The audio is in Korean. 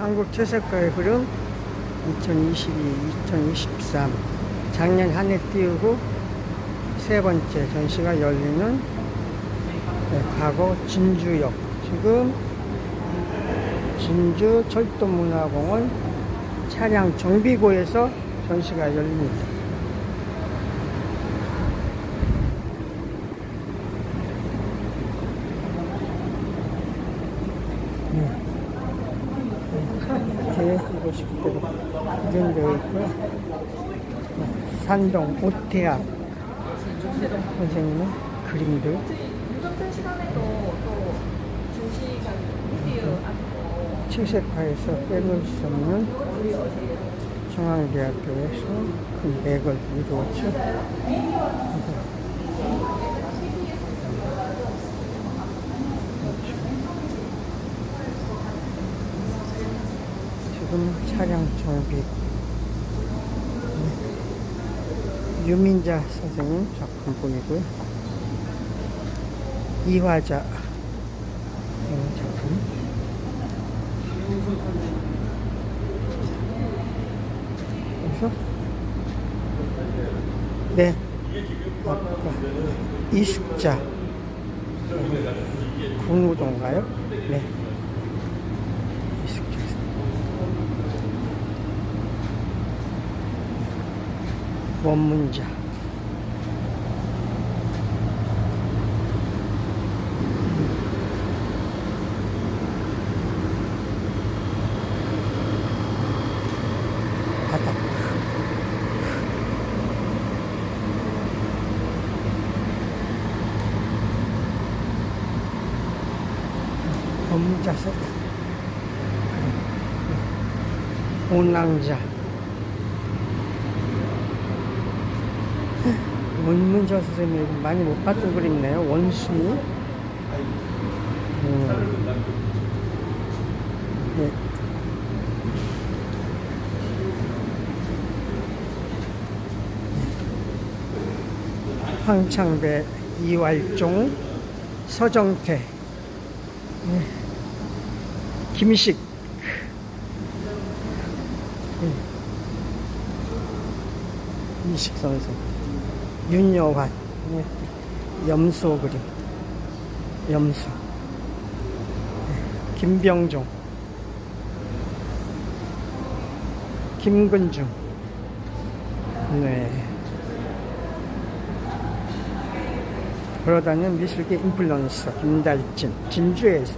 한국 최석가의 흐름 2022, 2023 작년 한 해 띄우고 세 번째 전시가 열리는 네, 과거 진주역 지금 진주 철도문화공원 차량 정비고에서 전시가 열립니다. 이곳이 그대로 구경되어 있고요. 네, 산동 오태학 선생님의 그림들 채색화해서 빼놓을 수 없는 중앙대학교에서 큰 맥을 이루었죠. 그래서 지금 차량 정비 네. 유민자 선생님 작품 보이고요. 이화자 작품. 그래서? 네. 아까 이숙자. 군우동가요? 네 이숙자 원문자 바닥 검자석 온낭자 문문자 선생님이 많이 못 봤던 그림이네요 원숭이 음. 네. 황창배, 이활종, 서정태, 네. 김식, 네. 이식 선생, 윤여환, 네. 염소 그림, 염소, 네. 김병종, 김근중, 네. 걸어다니는 미술계 인플루언서 김달진 진주에서